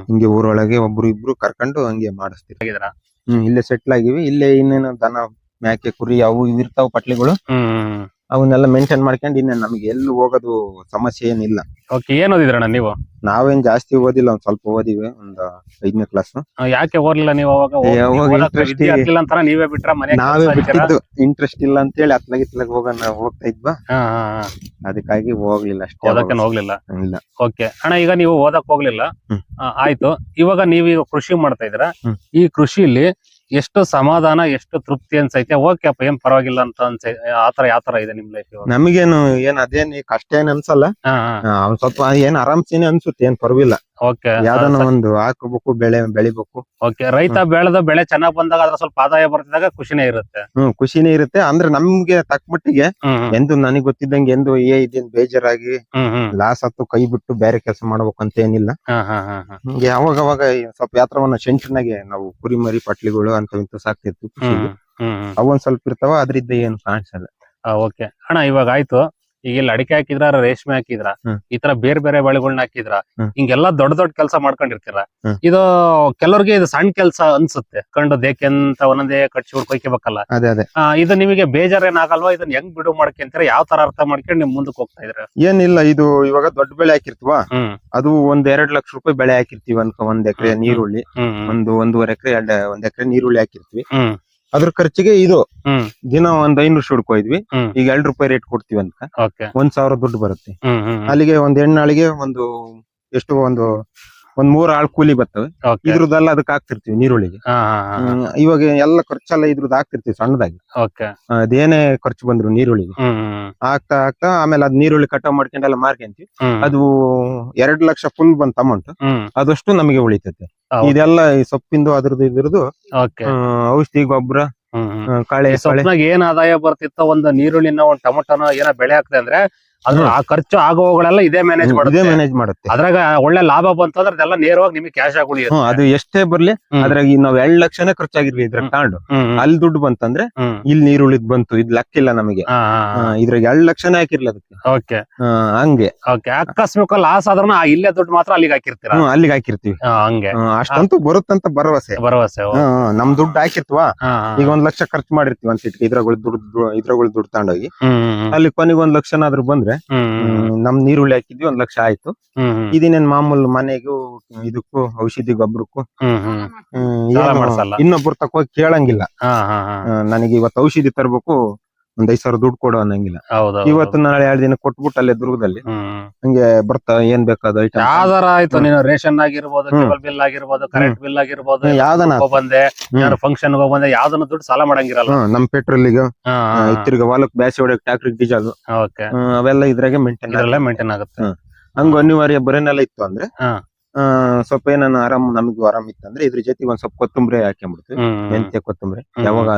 ಹಿಂಗೆ ಊರೊಳಗೆ ಒಬ್ರು ಇಬ್ರು ಕರ್ಕೊಂಡು ಹಂಗೆ ಮಾಡಿಸ್ತೀವಿ. ಆಗಿದ್ದೀರಾ? ಹ್ಮ್ ಇಲ್ಲೇ ಸೆಟ್ಲ್ ಆಗಿವಿ. ಇಲ್ಲೇ ಇನ್ನೇನು ದನ ಮೇಕೆ ಕುರಿ ಅವು ಇವು ಇರ್ತಾವ ಪಟ್ಲಿಗಳು. ಹ್ಮ್. ಅವನ್ನೆಲ್ಲ ಮೇಂಟೈನ್ ಮಾಡ್ಕೊಂಡು ಇನ್ನೇನ್ ನಮ್ಗೆ ಎಲ್ಲಿ ಹೋಗೋದು ಸಮಸ್ಯೆ ಏನಿಲ್ಲ. ಓಕೆ ಏನ್ ಓದಿದ್ರಣ್ಣ ನೀವು? ನಾವೇನ್ ಜಾಸ್ತಿ ಓದಿಲ್ಲ ಒಂದ್ ಸ್ವಲ್ಪ ಓದಿವಿ ಒಂದ್ ಐದನೇ ಕ್ಲಾಸ್ ಆ, ಯಾಕೆ ಓದ್ಲಿಲ್ಲ ನೀವು ಅವಾಗ? ಏ, ಅವಾಗ interest ವಿದ್ಯೆ ಹತ್ಲಿಲ್ಲ ಅಂತಾನ ನೀವೇ ಬಿಟ್ರ ಮನೆ ನಾವೇ ಬಿಟ್ಟಿದ್ದು ಇಂಟ್ರೆಸ್ಟ್ ಇಲ್ಲ ಅಂತ ಹೇಳಿ ಅತ್ಲಾಗ ಇತ್ಲಾಗ ಹೋಗೋಣ ಹೋಗ್ತಾ ಇದ್ವಾ. ಅದಕ್ಕಾಗಿ ಹೋಗ್ಲಿಲ್ಲ ಅಷ್ಟೇ ಓದಕ್ಕೆ ಅವಾಗ. ಹೋಗ್ಲಿಲ್ಲ? ಇಲ್ಲ. ಓಕೆ ಅಣ್ಣ ಈಗ ನೀವು ಓದಕ್ ಹೋಗ್ಲಿಲ್ಲ? ಹ್ಮ್. ಆ, ಆಯ್ತು. ಇವಾಗ ನೀವೀಗ ಕೃಷಿ ಮಾಡ್ತಾ ಇದ್ರ ಹ್ಮ್. ಈ ಕೃಷಿಲಿ ಎಷ್ಟು ಸಮಾಧಾನ ಎಷ್ಟು ತೃಪ್ತಿ ಅನ್ಸೈತೆ. ಓಕೆ ಅಪ್ಪ ಏನ್ ಪರವಾಗಿಲ್ಲ ಅಂತ ಅನ್ಸ ಆತರ ಯಾವ ತರ ಇದೆ ನಿಮ್ ಲೈಫ್ ನಮಗೇನು ಏನ್ ಅದೇನ್ ಕಷ್ಟ ಏನ್ ಅನ್ಸಲ್ಲ. ಹಾ ಹಾ. ಆ, ಒಂದ್ ಸ್ವಲ್ಪ ಏನ್ ಆರಾಮ್ಸಿನ ಅನ್ಸುತ್ತೆ ಏನ್ ಪರವಿಲ್ಲ ಓಕೆ ಯಾವ್ದಾನ ಒಂದು ಹಾಕಬೇಕು ಬೆಳೆ ಬೆಳಿಬೇಕು. ಓಕೆ ರೈತ ಬೆಳೆದ ಬೆಳೆ ಚೆನ್ನಾಗ್ ಬಂದಾಗ ಅದ್ರ ಸ್ವಲ್ಪ ಆದಾಯ ಬರ್ತಿದಾಗ ಖುಷಿನೇ ಇರುತ್ತೆ. ಹ್ಮ್ ಖುಷಿನೇ ಇರುತ್ತೆ. ಅಂದ್ರೆ ನಮ್ಗೆ ತಕ್ಕ ಮಟ್ಟಿಗೆ. ಎಂದು ನನಗ್ ಗೊತ್ತಿದ್ದಂಗೆ ಎಂದು ಏ ಇದೇನ್ ಬೇಜಾರಾಗಿ ಲಾಸ್ ಹತ್ತು ಕೈ ಬಿಟ್ಟು ಬೇರೆ ಕೆಲಸ ಮಾಡ್ಬೇಕು ಅಂತ ಏನಿಲ್ಲ ಹಿಂಗೆ ಅವಾಗ ಅವಾಗ ಸ್ವಲ್ಪ ಯಾತ್ರವನ್ನ ಸೆಂಟ್ರ್ನಾಗೆ ನಾವು ಕುರಿ ಮರಿ ಪಟ್ಲಿಗಳು ಅಂತ ಇಂತ ಸಾಕ್ತಿತ್ತು ಹ್ಮ್ ಕೃಷಿಗೆ. ಹ್ಮ್ ಹ್ಮ್. ಅವು ಒಂದ್ ಸ್ವಲ್ಪ ಇರ್ತಾವ ಅದ್ರಿಂದ ಏನು ಕಾಣಿಸಲ್ಲ. ಓಕೆ ಅಣ್ಣ ಇವಾಗ ಆಯ್ತು. ಈಗ ಇಲ್ಲಿ ಅಡಿಕೆ ಹಾಕಿದ್ರ ರೇಷ್ಮೆ ಹಾಕಿದ್ರ ಈ ತರ ಬೇರೆ ಬೇರೆ ಬೆಳೆಗಳನ್ನ ಹಾಕಿದ್ರ. ಹಿಂಗೆಲ್ಲಾ ದೊಡ್ಡ ದೊಡ್ಡ ಕೆಲಸ ಮಾಡ್ಕೊಂಡಿರ್ತೀರ. ಇದು ಕೆಲವ್ರಿಗೆ ಇದು ಸಣ್ಣ ಕೆಲಸ ಅನ್ಸುತ್ತೆ. ಕಂಡು ದೇಕೆಂತ ಒಂದೊಂದೇ ಕಟ್ಸಿ ಕೊಯ್ಕೋಬೇಕಲ್ಲ ಅದೇ ಅದೇ. ಆ, ಇದು ನಿಮಗೆ ಬೇಜಾರೇನಾಗಲ್ವಾ? ಇದನ್ನ ಹೆಂಗ್ ಬಿಡು ಮಾಡ್ಕೊಂತೀರ? ಯಾವ ತರ ಅರ್ಥ ಮಾಡ್ಕೊಂಡು ನಿಮ್ ಮುಂದಕ್ಕೆ ಹೋಗ್ತಾ ಇದ್ರ ಏನಿಲ್ಲ ಇದು ಇವಾಗ ದೊಡ್ಡ ಬೆಳೆ ಹಾಕಿರ್ತೀವ? ಅದು ಒಂದ್ ಎರಡ್ ಲಕ್ಷ ರೂಪಾಯಿ ಬೆಳೆ ಹಾಕಿರ್ತೀವಿ ಅನ್ಕೊ ಒಂದ್ ಎಕರೆ ನೀರುಳ್ಳಿ. ಒಂದು ಒಂದೂವರೆ ಎಕರೆ ಎರಡ್ ಒಂದ್ ಎಕರೆ ನೀರುಳ್ಳಿ ಹಾಕಿರ್ತೀವಿ. ಅದ್ರ ಖರ್ಚಿಗೆ ಇದು ದಿನ ಒಂದ್ ಐನೂರು ಸುಡ್ಕೊಯ್ದ್ವಿ ಕೊಯ್ದ್ವಿ ಈಗ ಎರಡು ರೂಪಾಯಿ ರೇಟ್ ಕೊಡ್ತೀವಿ ಅಂತ. ಒಂದ್ ಸಾವಿರ ದುಡ್ಡು ಬರುತ್ತೆ. ಅಲ್ಲಿಗೆ ಒಂದ್ ಹೆಣ್ಣಾಳಿಗೆ ಒಂದು ಎಷ್ಟು ಒಂದು ಒಂದ್ ಮೂರ್ ಆಳ್ ಕೂಲಿ ಬರ್ತವೆ. ಇದ್ರದ್ದೆಲ್ಲ ಅದಕ್ಕೆ ಹಾಕ್ತಿರ್ತೀವಿ ನೀರುಳ್ಳಿಗೆ. ಇವಾಗ ಎಲ್ಲ ಖರ್ಚೆಲ್ಲ ಇದ್ರದ್ದು ಹಾಕ್ತಿರ್ತೀವಿ ಸಣ್ಣದಾಗಿ. ಅದೇನೇ ಖರ್ಚು ಬಂದ್ರು ನೀರುಳ್ಳಿಗೆ. ಹಾಕ್ತಾ ಹಾಕ್ತಾ ಆಮೇಲೆ ಅದ್ ನೀರುಳ್ಳಿ ಕಟಾವ್ ಮಾಡ್ಕೊಂಡೆಲ್ಲ ಮಾರ್ಕೊಂತೀವಿ ಅದು ಎರಡ್ ಲಕ್ಷ ಫುಲ್ ಬಂತ ಅಮೌಂಟ್ ಅದಷ್ಟು ನಮಗೆ ಉಳಿತೈತೆ. ಇದೆಲ್ಲ ಈ ಸೊಪ್ಪಿಂದು ಅದ್ರದ್ದು ಇದ್ರದ್ದು ಔಷಧಿ ಗೊಬ್ಬರ ಕಳೆ ಏನ್ ಆದಾಯ ಬರ್ತಿತ್ತು ಒಂದು ನೀರುಳ್ಳಿನ ಒಂದ್ ಟೊಮೊಟೊನ ಏನೋ ಬೆಳೆ ಹಾಕ್ದೆ ಅದ್ರ ಆ ಖರ್ಚು ಆಗೋಗಳೆಲ್ಲ ಇದೇ ಮ್ಯಾನೇಜ್ ಇದೇ ಮಾಡುತ್ತೆ. ಮ್ಯಾನೇಜ್ ಮಾಡುತ್ತೆ. ಅದ್ರಾಗ ಒಳ್ಳೆ ಲಾಭ ಬಂತು ಅಂದ್ರೆ ಅದೆಲ್ಲ ನೇರವಾಗಿ ನಿಮಗೆ ಕ್ಯಾಶ್ ಆಗಿ ಹ್ಮ್ ಅದು ಎಷ್ಟೇ ಬರ್ಲಿ ಹ್ಮ್. ಅದ್ರಾಗ ಈ ನಾವ್ ಎರಡ್ ಲಕ್ಷನೇ ಖರ್ಚಾಗಿರ್ವಿ ಇದ್ರಾಗ ತಗೊಂಡು ಹ್ಮ್, ಅಲ್ಲಿ ದುಡ್ಡು ಬಂತಂದ್ರೆ ಹ್ಮ್. ಇಲ್ಲಿ ಉಳಿದ್ ಬಂತು ಇದ್ ಲಕ್ಕಿಲ್ಲ ನಮಗೆ. ಹಾ, ಹಾ, ಹಾ. ಇದ್ರಾಗ ಎರಡ್ ಲಕ್ಷನೇ ಹಾಕಿರ್ಲಿ ಅದಕ್ಕೆ. ಓಕೆ. ಆ, ಹಂಗೆ. ಓಕೆ ಆಕಸ್ಮಿಕ ಲಾಸ್ ಆದ್ರೂ ಆ ಇಲ್ಲೇ ದುಡ್ಡು ಮಾತ್ರ ಅಲ್ಲಿಗೆ ಹಾಕಿರ್ತೀರಾ? ಹ್ಮ್ ಅಲ್ಲಿಗೆ ಹಾಕಿರ್ತೀವಿ. ಹಾ, ಹಂಗೆ. ಆ, ಅಷ್ಟಂತೂ ಬರುತ್ತಂತ ಭರವಸೆ. ಭರವಸೆ ಓ. ಹ್ಮ್, ಹ್ಮ್, ನಮ್ ದುಡ್ಡು ಹಾಕಿರ್ತೀವ? ಹಾ, ಹಾ. ಈಗ ಒಂದ್ ಲಕ್ಷ ಖರ್ಚು ಮಾಡಿರ್ತೀವಿ ಒಂದ್ ಸಿಟ್ಗೆ ಇದ್ರಾಗ ದುಡ್ಡು ಇದ್ರಾಗ ದುಡ್ಡು ತಗೊಂಡೋಗಿ ಹ್ಮ್, ಹ್ಮ್, ಹ್ಮ್. ಅಲ್ಲಿ ಕೊನೆಗೆ ಒಂದ್ ಲಕ್ಷನಾದ್ರೂ ಬಂದ್ರೆ ಹ್ಮ್, ನಮ್ ನೀರುಳ್ಳಿ ಹಾಕಿದ್ವಿ ಒಂದ್ ಲಕ್ಷ ಆಯ್ತು. ಇದೇನೇನ್ ಮಾಮೂಲು ಮನೆಗೂ ಇದಕ್ಕೂ ಔಷಧಿ ಗೊಬ್ಬರಕ್ಕೂ. ಇನ್ನೊಬ್ರು ತಕೋ ಕೇಳಂಗಿಲ್ಲ. ನನಗೆ ಇವತ್ತು ಔಷಧಿ ತರ್ಬೇಕು ಒಂದ್ ಐದ್ ಸಾವಿರ ದುಡ್ಡು ಕೊಡು ಅನ್ನಂಗಿಲ್ಲ. ಇವತ್ತು ನಾಳೆ ಎರಡು ದಿನ ಕೊಟ್ಬಿಟ್ಟು ಅಲ್ಲೇ ದುರ್ಗದಲ್ಲಿ ಹ್ಮ್. ಹಂಗೆ ಬರ್ತಾ ಏನ್ ಬೇಕಾದ ಐಟಮ್ ಯಾವ್ದಾರ ಆಯ್ತು. ನೀನು ರೇಷನ್ ಆಗಿರ್ಬೋದು ಹ್ಮ್. ಕೇಬಲ್ ಬಿಲ್ ಆಗಿರ್ಬೋದು ಕರೆಂಟ್ ಬಿಲ್ ಆಗಿರ್ಬೋದು ಯಾವ್ದನ? ಹೋಗ್ ಬಂದೆ ಯಾರು ಫಂಕ್ಷನ್ ಹೋಗ್ ಬಂದೆ ಯಾವ್ದನ್ನ ದುಡ್ಡು ಸಾಲ ಮಾಡಂಗಿರಲ್ಲ. ಹ್ಮ್ ನಮ್ ಪೆಟ್ರೋಲ್ ಈಗ ತಿರ್ಗ ಹೊಲಕ್ ಬ್ಯಾಸಿ ಹೊಡಕ್ ಟ್ಯಾಕ್ಟ್ರಿ ಡೀಸೆಲ್ ಓಕೆ. ಅವೆಲ್ಲ ಇದ್ರಾಗೆ ಮೇಂಟೈನ್ ಮೇಂಟೈನ್ ಆಗುತ್ತೆ. ಹಂಗ ಅನಿವಾರ್ಯ ಬರೇನೆಲ್ಲ ಇತ್ತು ಅಂದ್ರೆ ಹಾ. ಆ, ಸ್ವಲ್ಪ ಏನಾನ ಆರಾಮ್ ನಮಗೂ ಆರಾಮ್ ಇತ್ತಂದ್ರೆ ಇದ್ರ ಜೊತೆ ಒಂದ್ ಸ್ವಲ್ಪ ಕೊತ್ತಂಬರಿ ಹಾಕೊಂಡ್ಬಿಡ್ತೀವಿ ಮೆಂತ್ಯ ಕೊತ್ತಂಬರಿ. ಯಾವಾಗ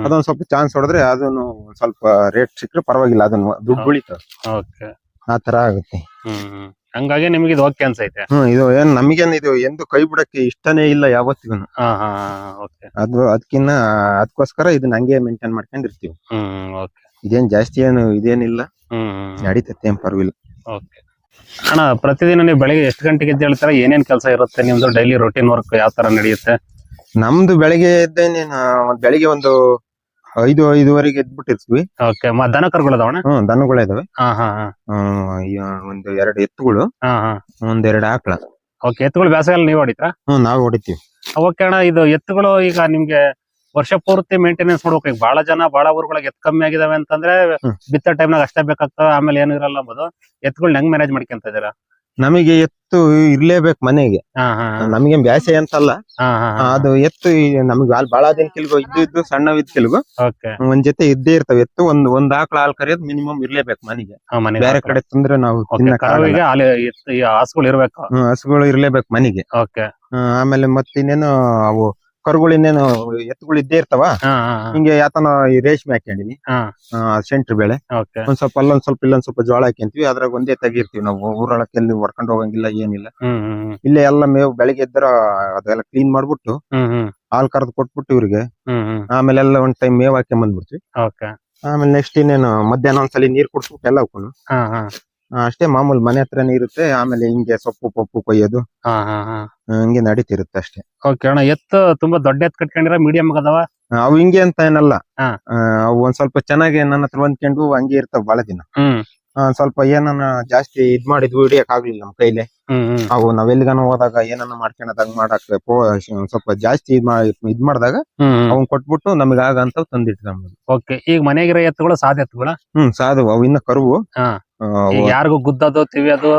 ಅದೊಂದ್ ಸ್ವಲ್ಪ ಚಾನ್ಸ್ ಹೊಡೆದ್ರೆ ಅದನ್ನು ಸ್ವಲ್ಪ ರೇಟ್ ಸಿಕ್ಕರೆ ಪರವಾಗಿಲ್ಲ ಅದನ್ನ ದುಡ್ಡು ಓಕೆ. ಆ ತರ ಆಗುತ್ತೆ. ಹಂಗಾಗಿ ನಿಮ್ಗೆ ಇದು ಓಕೆ ಅನ್ಸೈತೆ. ಹ್ಮ್ ಇದು ಏನ್ ನಮಗೇನ್ ಇದು ಎಂದು ಕೈ ಬಿಡಕ್ಕೆ ಇಷ್ಟನೇ ಇಲ್ಲ ಯಾವತ್ತಿಗೂ. ಅದು ಅದಕ್ಕಿನ್ನ ಅದಕ್ಕೋಸ್ಕರ ಇದನ್ನ ಹಂಗೆ ಮೇಂಟೈನ್ ಮಾಡ್ಕೊಂಡಿರ್ತೀವಿ. ಇದೇನ್ ಜಾಸ್ತಿ ಏನು ಇದೇನಿಲ್ಲ. ನಡೀತತ್ತೆ ಏನ್ ಪರವಾಗಿಲ್ಲ. ಓಕೆ. ಅಣ್ಣ ಪ್ರತಿದಿನ ನೀವು ಬೆಳಿಗ್ಗೆ ಎಷ್ಟು ಗಂಟೆಗೆ ಎದ್ದು ಹೇಳ್ತಾರೆ ಏನೇನ್ ಕೆಲಸ ಇರುತ್ತೆ? ನಿಮ್ದು ಡೈಲಿ ರೊಟೀನ್ ವರ್ಕ್ ಯಾವ ತರ ನಡೆಯುತ್ತೆ? ನಮ್ದು ಬೆಳಿಗ್ಗೆ ಎದ್ದೇನೆ ಒಂದ್ ಬೆಳಿಗ್ಗೆ ಒಂದು ಐದು ಐದುವರೆಗೆ ಎದ್ಬಿಟ್ಟಿರ್ತೀವಿ. ಓಕೆ ದನ ಕರುಗಳದಾವಣ ಹ್ಮ್ ದನಗಳಿದಾವೆ ಹಾ ಹಾ ಹಾ. ಹ್ಮ್ ಈ ಒಂದು ಎರಡು ಎತ್ತುಗಳು ಹಾ ಹಾ. ಒಂದೆರಡು ಆಕಳ. ಓಕೆ ಎತ್ತುಗಳು ಬೇಸಾಯಲ್ಲಿ ನೀವು ಹೊಡಿತಾ ಹ್ಮ್ ನಾವು ಹೊಡಿತೀವಿ. ಓಕೆ ಅಣ್ಣ ಇದು ಎತ್ತುಗಳು ಈಗ ನಿಮ್ಗೆ ವರ್ಷ ಪೂರ್ತಿ ಮೇಂಟೆನೆನ್ಸ್ ಮಾಡ್ಬೇಕು ಈಗ ಬಹಳ ಜನ ಬಹಳ ಊರುಗಳಿಗೆ ಎತ್ ಕಮ್ಮಿ ಆಗಿದಾವೆ ಅಂತಂದ್ರೆ ಬಿತ್ತ ಟೈಮ್ ನಾಗ ಅಷ್ಟೇ ಬೇಕಾಗ್ತವೆ ಆಮೇಲೆ ಏನು ಇರಲ್ಲ ಅಂಬೋದು. ಎತ್ಗಳ್ನ ಹೆಂಗ್ ಮ್ಯಾನೇಜ್ ಮಾಡ್ಕೊಂತ ಇದೀರಾ ನಮಗೆ ಎತ್ತು ಇರ್ಲೇಬೇಕು ಮನೆಗೆ. ನಮಗೆ ಬ್ಯಾಸೆ ಅಂತಲ್ಲ. ಅದು ಎತ್ತು ನಮ್ಗೆ ಬಾಳ ದಿನ ಕೆಲ್ಗು ಇದ್ದು ಇದ್ದು ಸಣ್ಣವಿದ್ ಕೆಲ್ಗು ಓಕೆ. ಒಂದ್ ಜೊತೆ ಇದ್ದೇ ಇರ್ತವೆ. ಎತ್ತು ಒಂದ್ ಒಂದ್ ಆಕಳ ಹಾಲ್ ಕರಿಯೋದು ಮಿನಿಮಮ್ ಇರ್ಲೇಬೇಕು ಮನೆಗೆ. ಮನೆ ಬೇರೆ ಕಡೆ ತಂದ್ರೆ ನಾವು ಹಸುಗಳು ಇರ್ಬೇಕು. ಹಸುಗಳು ಇರ್ಲೇಬೇಕು ಮನೆಗೆ. ಆಮೇಲೆ ಮತ್ತಿನ್ನೇನು ಅವು ಕರುಗಳು ಇನ್ನೇನು ಎತ್ತುಗಳು ಇದ್ದೇ ಇರ್ತಾವ? ಹಾ ಹಿಂಗೆ ಯಾತನ ಈ ರೇಷ್ಮೆ ಹಾಕೊಂಡಿನಿ ಹಾ. ಸೆಂಟ್ರ್ ಬೆಳೆ. ಓಕೆ. ಒಂದ್ ಸ್ವಲ್ಪ ಅಲ್ಲೊಂದ್ ಸ್ವಲ್ಪ ಇಲ್ಲೊಂದ್ ಸ್ವಲ್ಪ ಜೋಳ ಹಾಕ್ಯಂತೀವಿ. ಅದ್ರಾಗ ಒಂದೇ ತೆಗಿರ್ತೀವಿ ನಾವು. ಊರೊಳಕ್ಕೆ ಎಲ್ಲಿ ಹೊಡ್ಕೊಂಡು ಹೋಗಂಗಿಲ್ಲ ಏನಿಲ್ಲ. ಹ್ಮ್ ಹ್ಮ್ ಇಲ್ಲೇ ಎಲ್ಲ ಮೇವು ಬೆಳಿಗ್ಗೆ ಇದ್ರ ಅದೆಲ್ಲ ಕ್ಲೀನ್ ಮಾಡ್ಬಿಟ್ಟು ಹ್ಮ್ ಹ್ಮ್. ಹಾಲ್ ಕರೆದು ಕೊಟ್ಬಿಟ್ಟು ಇವ್ರಿಗೆ ಹ್ಮ್ ಹ್ಮ್. ಆಮೇಲೆ ಎಲ್ಲ ಒಂದ್ ಟೈಮ್ ಮೇವ್ ಹಾಕಿ ಬಂದ್ಬಿಡ್ತೀವಿ ಓಕೆ. ಆಮೇಲೆ ನೆಕ್ಸ್ಟ್ ಇನ್ನೇನು ಮಧ್ಯಾಹ್ನ ಒಂದ್ಸಲಿ ನೀರ್ ಕುಡ್ಸ್ಬಿಟ್ಟು ಎಲ್ಲ ಹಾಕೊಂಡು ಹಾ ಹಾ. ಅಷ್ಟೇ ಮಾಮೂಲಿ ಮನೆ ಹತ್ರನೇ ಇರುತ್ತೆ ಆಮೇಲೆ ಹಿಂಗೆ ಸೊಪ್ಪು ಪಪ್ಪು ಕೊಯ್ಯೋದು. ಹಾ ಹಾ ಹಾ. ಆ, ಹಿಂಗೆ ನಡೀತಿರುತ್ತೆ ಅಷ್ಟೇ. ಓಕೆ ಅಣ್ಣ ಎತ್ತು ತುಂಬಾ ದೊಡ್ಡ ಎತ್ತು ಕಟ್ಕೊಂಡಿರ ಮೀಡಿಯಂ ಅದಾವ? ಅವು ಹಿಂಗೆ ಅಂತ ಏನಲ್ಲ. ಹಾ. ಆ, ಅವು ಒಂದ್ ಸ್ವಲ್ಪ ಚೆನ್ನಾಗಿ ನನ್ನ ಹತ್ರ ಹೊಂದ್ಕೊಂಡು ಹಂಗೆ ಇರ್ತಾವ ಬಹಳ ದಿನ. ಹ್ಮ್. ಆ, ಸ್ವಲ್ಪ ಏನನ್ನ ಜಾಸ್ತಿ ಇದ್ ಮಾಡಿದ್ವು ಹಿಡಿಯಕ್ ಆಗ್ಲಿಲ್ಲ ನಮ್ ಕೈಲಿ. ಹ್ಮ್ ಹ್ಮ್. ಅವು ನಾವೆಲ್ಲಿಗಾನ ಹೋದಾಗ ಏನನ್ನ ಮಾಡ್ಕೊಳದಾಗ ಮಾಡಕ್ ಪೋ ಸ್ವಲ್ಪ ಜಾಸ್ತಿ ಇದ್ ಮಾ- ಇದ್ ಮಾಡಿದಾಗ ಹ್ಮ್ ಅವ್ನ್ ಕೊಟ್ಬಿಟ್ಟು ನಮಗ್ ಆಗಂತ ತಂದಿಟ್ಟು ನಮ್ಗೆ ಓಕೆ ಈಗ ಮನೆಗಿರೋ ಎತ್ತುಗಳು ಸಾದ ಎತ್ತುಗಳ? ಹ್ಮ್ ಸಾಧು ಅವು ಇನ್ನ ಕರುವು. ಹಾ. ಯಾರಿಗೂ ಗುದ್ದೋದು ತಿವಿಯೋದು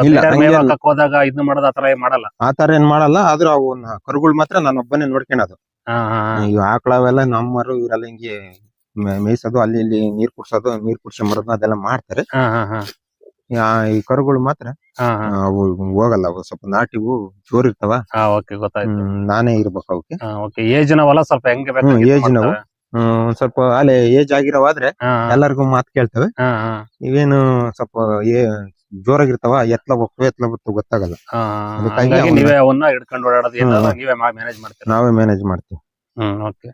ಇಲ್ಲ, ಮೇವ್. ಹಾಕಕ್ ಹೋದಾಗ ಇದನ್ನ ಮಾಡೋದು ಆತರ ಏನ್ ಮಾಡಲ್ಲ? ಆತರ ಏನ್ ಮಾಡಲ್ಲ ಆದ್ರೂ ಅವು ಕರುಗಳು ಮಾತ್ರ ನಾನು ಒಬ್ಬನೇ ನೋಡ್ಕೊಳೋದು ಹಾ ಹಾ ಹಾ. ಈ ಆಕಳವೆಲ್ಲ ನಮ್ಮರು ಇವರೆಲ್ಲ ಹಿಂಗೆ ಮೇ- ಮೇಯ್ಸೋದು ಅಲ್ಲಿ ಇಲ್ಲಿ ನೀರ್ ಕುಡ್ಸೋದು ನೀರ್ ಮರದ ಅದೆಲ್ಲ ಮಾಡ್ತಾರೆ. ಹಾ ಹಾ ಹಾ. ಆ, ಈ ಕರುಗಳು ಮಾತ್ರ ಹಾ ಹಾ. ಅವು ಹೋಗಲ್ಲ ಅವು ಸ್ವಲ್ಪ ನಾಟಿವು ಜೋರ್ ಇರ್ತಾವ ಹಾ ಓಕೆ ಗೊತ್ತಾಯ್ತು. ಹ್ಮ್, ನಾನೇ ಇರ್ಬೇಕು ಅವಕ್ಕೆ ಏಜ್ ನಾವಲ್ಲ ಸ್ವಲ್ಪ ಹೆಂಗೆ ಬೇಕು ಹ್ಮ್, ಹಂಗೆ age ನವು. ಒಂದ್ ಸ್ವಲ್ಪ ಅಲ್ಲಿ ಏಜ್ ಆಗಿರೋವಾದ್ರೆ ಎಲ್ಲರಿಗೂ ಮಾತ್ ಕೇಳ್ತವೆ. ಇವೇನು ಸ್ವಲ್ಪ ಏ ಜೋರಾಗಿರ್ತಾವ ಎತ್ಲ ಹೋಗ್ತವೆ ಎತ್ಲ ಬರ್ತವೆ ಗೊತ್ತಾಗಲ್ಲ. ಅದಕ್ಕಾಗಿ ನೀವೇ ಅವನ್ನ ಹಿಡ್ಕೊಂಡು ಓಡಾಡೋದು. ನೀವೇ ಮ್ಯಾನೇಜ್ ಮಾಡ್ತೀರಾ? ನಾವೇ ಮ್ಯಾನೇಜ್ ಮಾಡ್ತೀವಿ. ಹ್ಮ್ ಓಕೆ